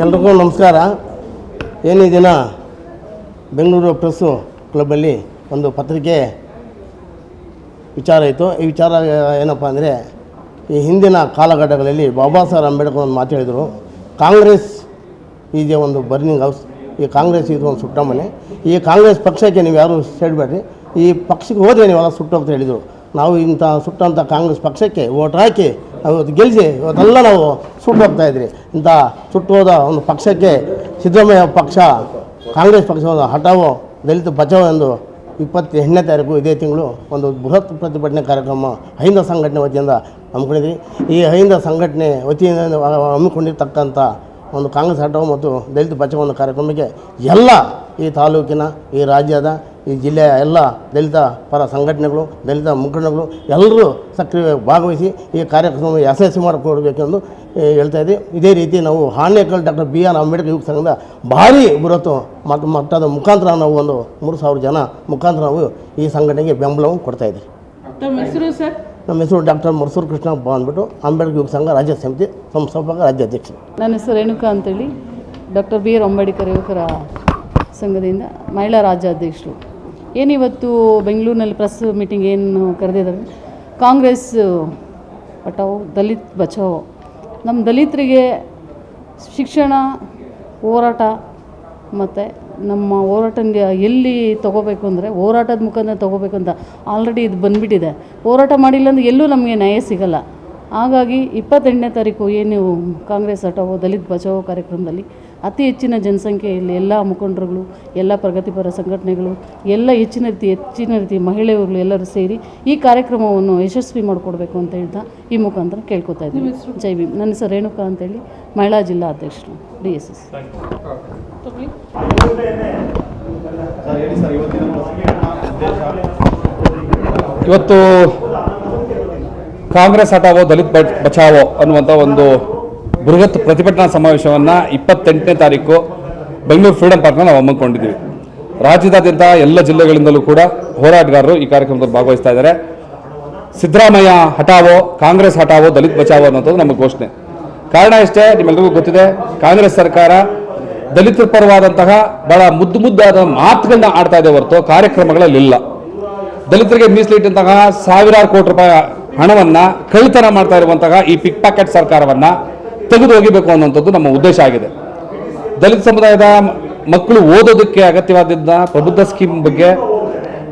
ಎಲ್ರಿಗೂ ನಮಸ್ಕಾರ. ಏನು ದಿನ ಬೆಂಗಳೂರು ಪ್ರೆಸ್ಸು ಕ್ಲಬ್ಬಲ್ಲಿ ಒಂದು ಪತ್ರಿಕೆ ವಿಚಾರ ಇತ್ತು ಈ ವಿಚಾರ ಏನಪ್ಪ ಅಂದರೆ, ಈ ಹಿಂದಿನ ಕಾಲಘಟ್ಟಗಳಲ್ಲಿ ಬಾಬಾ ಸಾಹೇಬ್ ಅಂಬೇಡ್ಕರ್ ಒಂದು ಮಾತು ಹೇಳಿದರು. ಕಾಂಗ್ರೆಸ್ ಇದೆ ಒಂದು ಬರ್ನಿಂಗ್ ಹೌಸ್. ಈ ಕಾಂಗ್ರೆಸ್ ಇದು ಒಂದು ಸುಟ್ಟ ಮನೆ ಈ ಕಾಂಗ್ರೆಸ್ ಪಕ್ಷಕ್ಕೆ ನೀವು ಯಾರು ಸೇಡಬೇಡ್ರಿ ಈ ಪಕ್ಷಕ್ಕೆ ಹೋದರೆ ನೀವೆಲ್ಲ ಸುಟ್ಟು ಅಂತ ಹೇಳಿದರು. ನಾವು ಇಂಥ ಸುಟ್ಟಂಥ ಕಾಂಗ್ರೆಸ್ ಪಕ್ಷಕ್ಕೆ ಓಟ್ ಹಾಕಿ ಅವತ್ತು ಗೆಲ್ಲಿಸಿ ಇವತ್ತೆಲ್ಲ ನಾವು ಸುಟ್ಟು ಹೋಗ್ತಾ ಇದ್ರಿ. ಇಂಥ ಸುಟ್ಟು ಹೋದ ಒಂದು ಪಕ್ಷಕ್ಕೆ ಸಿದ್ದರಾಮಯ್ಯ ಪಕ್ಷ, ಕಾಂಗ್ರೆಸ್ ಪಕ್ಷ ಒಂದು ಹಠಾವೋ, ದಲಿತ ಬಚಾವೋ ಎಂದು ಇಪ್ಪತ್ತೆಂಟನೇ ತಾರೀಕು ಇದೇ ತಿಂಗಳು ಒಂದು ಬೃಹತ್ ಪ್ರತಿಭಟನೆ ಕಾರ್ಯಕ್ರಮ ಅಹಿಂದ ಸಂಘಟನೆ ವತಿಯಿಂದ ಹಮ್ಮಿಕೊಂಡಿದ್ವಿ ಈ ಅಹಿಂದ ಸಂಘಟನೆ ವತಿಯಿಂದ ಹಮ್ಮಿಕೊಂಡಿರ್ತಕ್ಕಂಥ ಒಂದು ಕಾಂಗ್ರೆಸ್ ಹಠಾವು ಮತ್ತು ದಲಿತ ಬಚಾವೋ ಕಾರ್ಯಕ್ರಮಕ್ಕೆ ಎಲ್ಲ ಈ ತಾಲೂಕಿನ, ಈ ರಾಜ್ಯದ ಈ ಜಿಲ್ಲೆಯ ಎಲ್ಲ ದಲಿತ ಪರ ಸಂಘಟನೆಗಳು ದಲಿತ ಮುಖಂಡಗಳು ಎಲ್ಲರೂ ಸಕ್ರಿಯವಾಗಿ ಭಾಗವಹಿಸಿ ಈ ಕಾರ್ಯಕ್ರಮ ಯಶಸ್ವಿ ಮಾಡಿಕೊಡ್ಬೇಕೆಂದು ಹೇಳ್ತಾ ಇದ್ದೀವಿ ಇದೇ ರೀತಿ ನಾವು Hanekal doctor B R Ambedkar ಯುವ ಸಂಘದ ಭಾರಿ ಬೃಹತ್ ಮತ್ತು ಮಟ್ಟದ ಮುಖಾಂತರ ನಾವು ಒಂದು ಮೂರು ಸಾವಿರ ಜನ ಮುಖಾಂತರ ನಾವು ಈ ಸಂಘಟನೆಗೆ ಬೆಂಬಲವನ್ನು ಕೊಡ್ತಾ ಇದ್ದೀವಿ. ತಮ್ಮ ಹೆಸರು ಸರ್? ನಮ್ಮ ಹೆಸರು ಡಾಕ್ಟರ್ ಮರ್ಸೂರು ಕೃಷ್ಣ ಬಂದ್ಬಿಟ್ಟು ಅಂಬೇಡ್ಕರ್ ಯುವ ಸಂಘ ರಾಜ್ಯ ಸಮಿತಿ ಸಂಸ್ಥಾಪಕ ರಾಜ್ಯಾಧ್ಯಕ್ಷರು ನನ್ನ ಹೆಸರು ರೇಣುಕಾ ಅಂತೇಳಿ. ಡಾಕ್ಟರ್ ಬಿ ಆರ್ ಅಂಬೇಡ್ಕರ್ ಯುವಕರ ಸಂಘದಿಂದ ಮಹಿಳಾ ರಾಜ್ಯಾಧ್ಯಕ್ಷರು. ಏನಿವತ್ತು ಬೆಂಗಳೂರಿನಲ್ಲಿ ಪ್ರೆಸ್ ಮೀಟಿಂಗ್ ಏನು ಕರೆದಿದ್ದಾರೆ? ಕಾಂಗ್ರೆಸ್ ಹಟಾವೋ ದಲಿತ್ ಬಚಾವೋ ನಮ್ಮ ದಲಿತರಿಗೆ ಶಿಕ್ಷಣ, ಹೋರಾಟ ಮತ್ತು ನಮ್ಮ ಹೋರಾಟಂಗೆ ಎಲ್ಲಿ ತೊಗೋಬೇಕು ಅಂದರೆ, ಹೋರಾಟದ ಮುಖಾಂತರ ತೊಗೋಬೇಕು ಅಂತ ಆಲ್ರೆಡಿ ಇದು ಬಂದುಬಿಟ್ಟಿದೆ. ಹೋರಾಟ ಮಾಡಿಲ್ಲ ಅಂದರೆ ಎಲ್ಲೂ ನಮಗೆ ನ್ಯಾಯ ಸಿಗಲ್ಲ. ಹಾಗಾಗಿ ಇಪ್ಪತ್ತೆಂಟನೇ ತಾರೀಕು ಏನು ಕಾಂಗ್ರೆಸ್ ಹಟಾವೋ ದಲಿತ್ ಬಚಾವೋ ಕಾರ್ಯಕ್ರಮದಲ್ಲಿ ಅತಿ ಹೆಚ್ಚಿನ ಜನಸಂಖ್ಯೆಯಲ್ಲಿ ಎಲ್ಲ ಮುಖಂಡರುಗಳು ಎಲ್ಲ ಪ್ರಗತಿಪರ ಸಂಘಟನೆಗಳು ಎಲ್ಲ ಹೆಚ್ಚಿನ ರೀತಿ ಹೆಚ್ಚಿನ ರೀತಿ ಮಹಿಳೆಯರು ಎಲ್ಲರೂ ಸೇರಿ ಈ ಕಾರ್ಯಕ್ರಮವನ್ನು ಯಶಸ್ವಿ ಮಾಡಿಕೊಡ್ಬೇಕು ಅಂತ ಹೇಳ್ತಾ ಈ ಮುಖಾಂತರ ಕೇಳ್ಕೊತಾ ಇದ್ದೀವಿ ಜೈ ಭೀಮ್. ನನ್ನ ಹೆಸರು ರೇಣುಕಾ ಅಂತೇಳಿ ಮಹಿಳಾ ಜಿಲ್ಲಾ ಅಧ್ಯಕ್ಷರು ಡಿ ಎಸ್ ಎಸ್. ಇವತ್ತು ಕಾಂಗ್ರೆಸ್ ಹಟಾವೋ ದಲಿತ್ ಬಚ್- ಬಚಾವೋ ಅನ್ನುವಂಥ ಒಂದು ಬೃಹತ್ ಪ್ರತಿಭಟನಾ ಸಮಾವೇಶವನ್ನು ಇಪ್ಪತ್ತೆಂಟನೇ ತಾರೀಕು ಬೆಂಗಳೂರು ಫ್ರೀಡಂ ಪಾರ್ಕ್ನ ನಾವು ಹಮ್ಮಿಕೊಂಡಿದ್ದೀವಿ. ರಾಜ್ಯದಾದ್ಯಂತ ಎಲ್ಲ ಜಿಲ್ಲೆಗಳಿಂದಲೂ ಕೂಡ ಹೋರಾಟಗಾರರು ಈ ಕಾರ್ಯಕ್ರಮದಲ್ಲಿ ಭಾಗವಹಿಸ್ತಾ ಇದ್ದಾರೆ. ಸಿದ್ದರಾಮಯ್ಯ ಹಟಾವೋ ಕಾಂಗ್ರೆಸ್ ಹಟಾವೋ ದಲಿತ್ ಬಚಾವೋ ಅನ್ನೋದು ನಮ್ಮ ಘೋಷಣೆ. ಕಾರಣ ಇಷ್ಟೇ ನಿಮ್ಮೆಲ್ಲರಿಗೂ ಗೊತ್ತಿದೆ, ಕಾಂಗ್ರೆಸ್ ಸರ್ಕಾರ ದಲಿತರ ಪರವಾದಂತಹ ಬಹಳ ಮುದ್ದು ಮುದ್ದಾದ ಮಾತುಗಳನ್ನ ಆಡ್ತಾ ಇದೆ ಹೊರತು ಕಾರ್ಯಕ್ರಮಗಳಲ್ಲಿ ಇಲ್ಲ. ದಲಿತರಿಗೆ ಮೀಸಲಿಟ್ಟಂತಹ ಸಾವಿರಾರು ಕೋಟಿ ರೂಪಾಯಿ ಹಣವನ್ನ ಕಳ್ಳತನ ಮಾಡ್ತಾ ಇರುವಂತಹ ಈ ಪಿಕ್ ಪಾಕೆಟ್ ಸರ್ಕಾರವನ್ನ ತೆಗೆದು ಹೋಗಿಬೇಕು ಅನ್ನುವಂಥದ್ದು ನಮ್ಮ ಉದ್ದೇಶ ಆಗಿದೆ. ದಲಿತ ಸಮುದಾಯದ ಮಕ್ಕಳು ಓದೋದಕ್ಕೆ ಅಗತ್ಯವಾದ ಪ್ರಬುದ್ಧ ಸ್ಕೀಮ್ ಬಗ್ಗೆ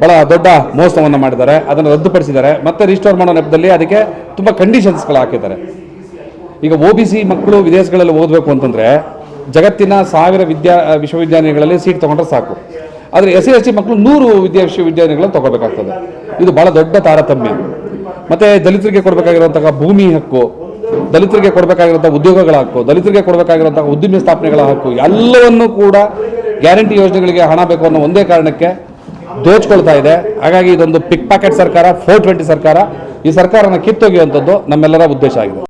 ಬಹಳ ದೊಡ್ಡ ಮೋಸವನ್ನು ಮಾಡಿದ್ದಾರೆ. ಅದನ್ನು ರದ್ದುಪಡಿಸಿದ್ದಾರೆ. ಮತ್ತೆ ರಿಸ್ಟೋರ್ ಮಾಡೋ ನೆಪದಲ್ಲಿ ಅದಕ್ಕೆ ತುಂಬ ಕಂಡೀಷನ್ಸ್ಗಳು ಹಾಕಿದ್ದಾರೆ. ಈಗ ಒ ಬಿ ಸಿ ಮಕ್ಕಳು ವಿದೇಶಗಳಲ್ಲಿ ಓದಬೇಕು ಅಂತಂದರೆ ಜಗತ್ತಿನ ಸಾವಿರ ವಿದ್ಯಾ, ವಿಶ್ವವಿದ್ಯಾನಿಲಯಗಳಲ್ಲಿ ಸೀಟ್ ತೊಗೊಂಡ್ರೆ ಸಾಕು. ಆದರೆ ಎಸ್ ಸಿ ಎಸ್ ಟಿ ಮಕ್ಕಳು ನೂರು ವಿದ್ಯಾ, ವಿಶ್ವವಿದ್ಯಾನಿಲಯಗಳನ್ನು ತೊಗೋಬೇಕಾಗ್ತದೆ ಇದು ಭಾಳ ದೊಡ್ಡ ತಾರತಮ್ಯ. ಮತ್ತೆ ದಲಿತರಿಗೆ ಕೊಡಬೇಕಾಗಿರುವಂತಹ ಭೂಮಿ ಹಕ್ಕು, ದಲಿತರಿಗೆ ಕೊಡಬೇಕಾಗಿರುವಂತಹ ಉದ್ಯೋಗಗಳ ಹಕ್ಕು, ದಲಿತರಿಗೆ ಕೊಡಬೇಕಾಗಿರುವಂತಹ ಉದ್ಯಮ ಸ್ಥಾಪನೆಗಳ ಹಕ್ಕು, ಎಲ್ಲವನ್ನೂ ಕೂಡ ಗ್ಯಾರಂಟಿ ಯೋಜನೆಗಳಿಗೆ ಹಣ ಬೇಕು ಅನ್ನೋ ಒಂದೇ ಕಾರಣಕ್ಕೆ ದೋಚ್ಕೊಳ್ತಾ ಇದೆ. ಹಾಗಾಗಿ ಇದೊಂದು ಪಿಕ್ ಪ್ಯಾಕೆಟ್ ಸರ್ಕಾರ ಫೋರ್ ಟ್ವೆಂಟಿ ಸರ್ಕಾರ ಈ ಸರ್ಕಾರನ ಕಿತ್ತೊಗೆಯುವಂಥದ್ದು ನಮ್ಮೆಲ್ಲರ ಉದ್ದೇಶ ಆಗಿದೆ.